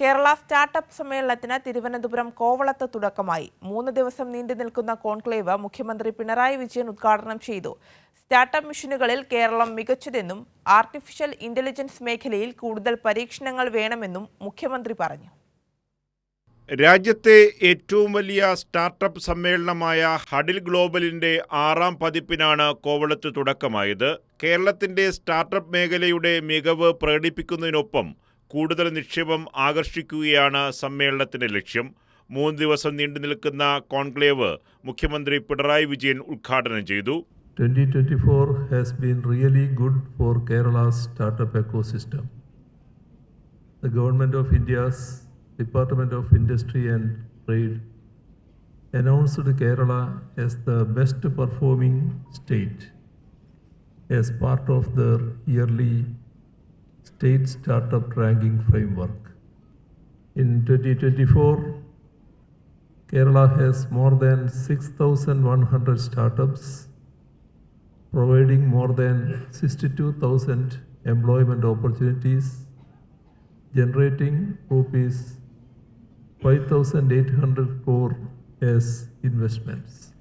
Kerala startup സമ്മേളനത്തിന് തിരുവനന്തപുരം കോവളത്ത് തുടക്കമായി. മൂന്ന് ദിവസം നീണ്ടു നിൽക്കുന്ന കോൺക്ലേവ് മുഖ്യമന്ത്രി പിണറായി വിജയൻ ഉദ്ഘാടനം ചെയ്തു. സ്റ്റാർട്ടപ്പ് മിഷനുകളിൽ കേരളം മികച്ചതെന്നും ആർട്ടിഫിഷ്യൽ ഇന്റലിജൻസ് മേഖലയിൽ കൂടുതൽ പരീക്ഷണങ്ങൾ വേണമെന്നും മുഖ്യമന്ത്രി പറഞ്ഞു. രാജ്യത്തെ ഏറ്റവും വലിയ സ്റ്റാർട്ടപ്പ് സമ്മേളനമായ ഹഡിൽ ഗ്ലോബലിന്റെ ആറാം പതിപ്പിനാണ് കോവളത്ത് തുടക്കമായത്. കേരളത്തിന്റെ സ്റ്റാർട്ടപ്പ് മേഖലയുടെ മികവ് പ്രകടിപ്പിക്കുന്നതിനൊപ്പം കൂടുതൽ നിക്ഷേപം ആകർഷിക്കുകയാണ് സമ്മേളനത്തിന്റെ ലക്ഷ്യം മൂന്ന് ദിവസം നീണ്ടു നിൽക്കുന്ന കോൺക്ലേവ് മുഖ്യമന്ത്രി പിണറായി വിജയൻ ഉദ്ഘാടനം ചെയ്തു 2024 has been really good for Kerala's startup ecosystem. The Government of India's Department of Industry and Trade announced Kerala as the best performing state as part of their yearly state startup ranking framework. In 2024, Kerala has more than 6,100 startups providing more than 62,000 employment opportunities, generating rupees 5,800 crore as investments.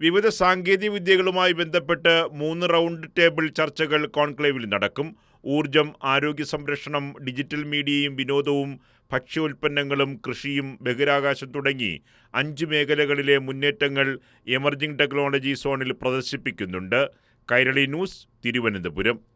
വിവിധ സാങ്കേതിക വിദ്യകളുമായി ബന്ധപ്പെട്ട് മൂന്ന് round table ചർച്ചകൾ കോൺക്ലേവിൽ നടക്കും. ഊർജം ആരോഗ്യ സംരക്ഷണം ഡിജിറ്റൽ മീഡിയയും വിനോദവും ഭക്ഷ്യോൽപ്പന്നങ്ങളും കൃഷിയും ബഹിരാകാശം തുടങ്ങി അഞ്ച് മേഖലകളിലെ മുന്നേറ്റങ്ങൾ എമർജിംഗ് ടെക്നോളജി സോണിൽ പ്രദർശിപ്പിക്കുന്നുണ്ട്. കൈരളി ന്യൂസ് തിരുവനന്തപുരം.